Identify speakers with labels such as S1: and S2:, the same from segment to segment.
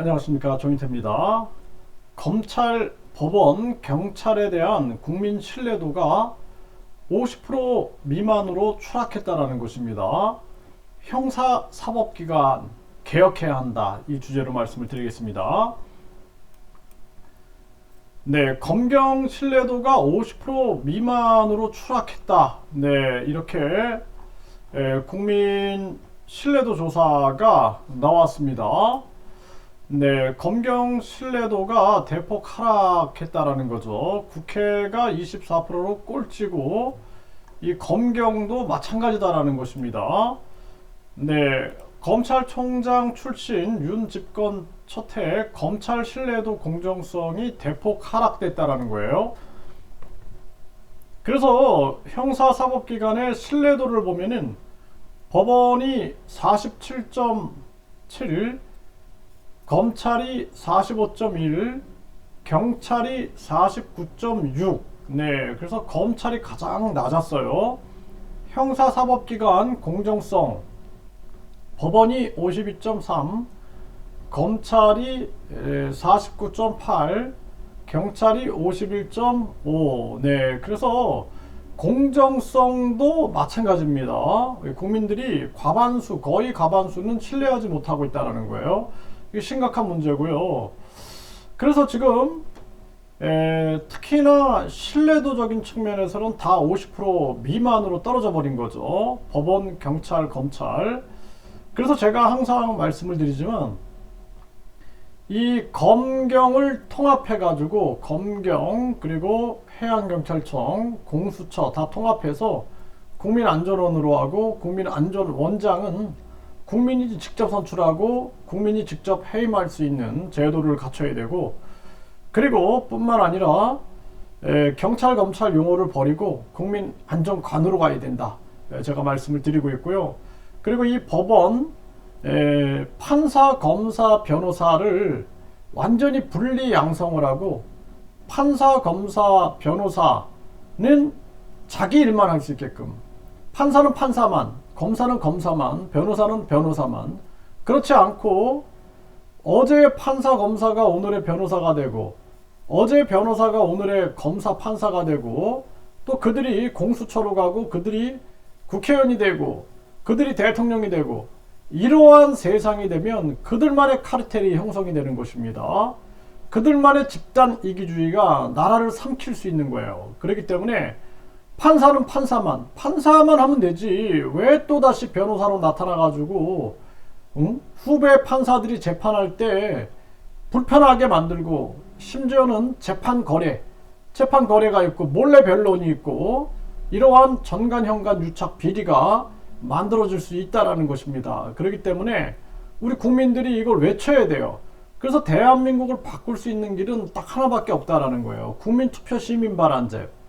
S1: 안녕하십니까 조인태입니다. 검찰, 법원, 경찰에 대한 국민 신뢰도가 50% 미만으로 추락했다라는 것입니다. 형사 사법기관 개혁해야 한다 이 주제로 말씀을 드리겠습니다. 네, 검경 신뢰도가 50% 미만으로 추락했다. 네, 이렇게 에, 국민 신뢰도 조사가 나왔습니다. 네, 검경 신뢰도가 대폭 하락했다라는 거죠. 국회가 24%로 꼴찌고 이 검경도 마찬가지다라는 것입니다. 네, 검찰총장 출신 윤 집권 첫 해 검찰 신뢰도 공정성이 대폭 하락됐다라는 거예요. 그래서 형사사법기관의 신뢰도를 보면은 법원이 47.7, 검찰이 45.1, 경찰이 49.6. 네, 그래서 검찰이 가장 낮았어요. 형사사법기관 공정성 법원이 52.3, 검찰이 49.8, 경찰이 51.5. 네, 그래서 공정성도 마찬가지입니다. 국민들이 과반수, 거의 과반수는 신뢰하지 못하고 있다는 거예요. 이게 심각한 문제고요. 그래서 지금 에, 특히나 신뢰도적인 측면에서는 다 50% 미만으로 떨어져 버린 거죠. 법원, 경찰, 검찰. 그래서 제가 항상 말씀을 드리지만 이 검경을 통합해 가지고 검경 그리고 해양경찰청 공수처 다 통합해서 국민안전원으로 하고 국민안전원장은 국민이 직접 선출하고 국민이 직접 해임할 수 있는 제도를 갖춰야 되고 그리고 뿐만 아니라 에, 경찰 검찰 용어를 버리고 국민 안전관으로 가야 된다. 에, 제가 말씀을 드리고 있고요. 그리고 이 법원 에, 판사, 검사, 변호사를 완전히 분리 양성을 하고 판사, 검사, 변호사는 자기 일만 할 수 있게끔 판사는 판사만, 검사는 검사만, 변호사는 변호사만 그렇지 않고 어제 판사, 검사가 오늘의 변호사가 되고 어제 변호사가 오늘의 검사, 판사가 되고 또 그들이 공수처로 가고 그들이 국회의원이 되고 그들이 대통령이 되고 이러한 세상이 되면 그들만의 카르텔이 형성이 되는 것입니다. 그들만의 집단 이기주의가 나라를 삼킬 수 있는 거예요. 그렇기 때문에 판사는 판사만, 판사만 하면 되지. 왜 또다시 변호사로 나타나가지고, 응? 후배 판사들이 재판할 때 불편하게 만들고, 심지어는 재판 거래, 재판 거래가 있고, 몰래 변론이 있고, 이러한 전관, 현관, 유착, 비리가 만들어질 수 있다라는 것입니다. 그렇기 때문에 우리 국민들이 이걸 외쳐야 돼요. 그래서 대한민국을 바꿀 수 있는 길은 딱 하나밖에 없다라는 거예요. 국민투표 시민발안제.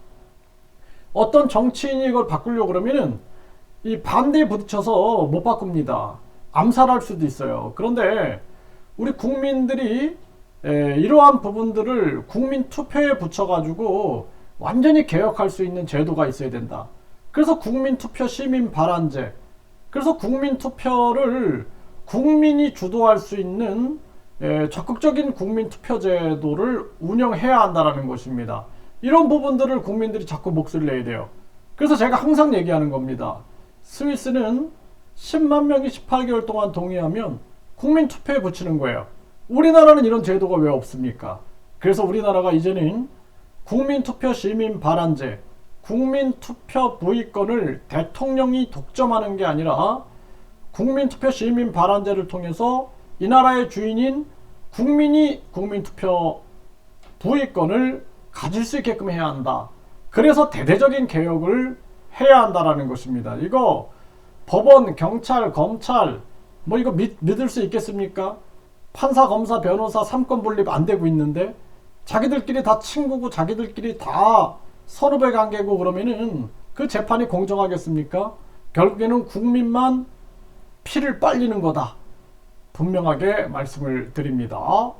S1: 어떤 정치인이 이걸 바꾸려고 그러면은 이 반대에 부딪혀서 못 바꿉니다. 암살할 수도 있어요. 그런데 우리 국민들이 에, 이러한 부분들을 국민 투표에 붙여가지고 완전히 개혁할 수 있는 제도가 있어야 된다. 그래서 국민 투표 시민 발안제. 그래서 국민 투표를 국민이 주도할 수 있는 에, 적극적인 국민 투표 제도를 운영해야 한다는 것입니다. 이런 부분들을 국민들이 자꾸 목소리를 내야 돼요. 그래서 제가 항상 얘기하는 겁니다. 스위스는 10만 명이 18개월 동안 동의하면 국민 투표에 붙이는 거예요. 우리나라는 이런 제도가 왜 없습니까? 그래서 우리나라가 이제는 국민 투표 시민 발안제, 국민 투표 부의권을 대통령이 독점하는 게 아니라 국민 투표 시민 발안제를 통해서 이 나라의 주인인 국민이 국민 투표 부의권을 가질 수 있게끔 해야 한다. 그래서 대대적인 개혁을 해야 한다라는 것입니다. 이거 법원, 경찰, 검찰 뭐 이거 믿, 믿을 수 있겠습니까? 판사, 검사, 변호사 삼권 분립 안 되고 있는데 자기들끼리 다 친구고 자기들끼리 다 선후배 관계고 그러면은 그 재판이 공정하겠습니까? 결국에는 국민만 피를 빨리는 거다. 분명하게 말씀을 드립니다.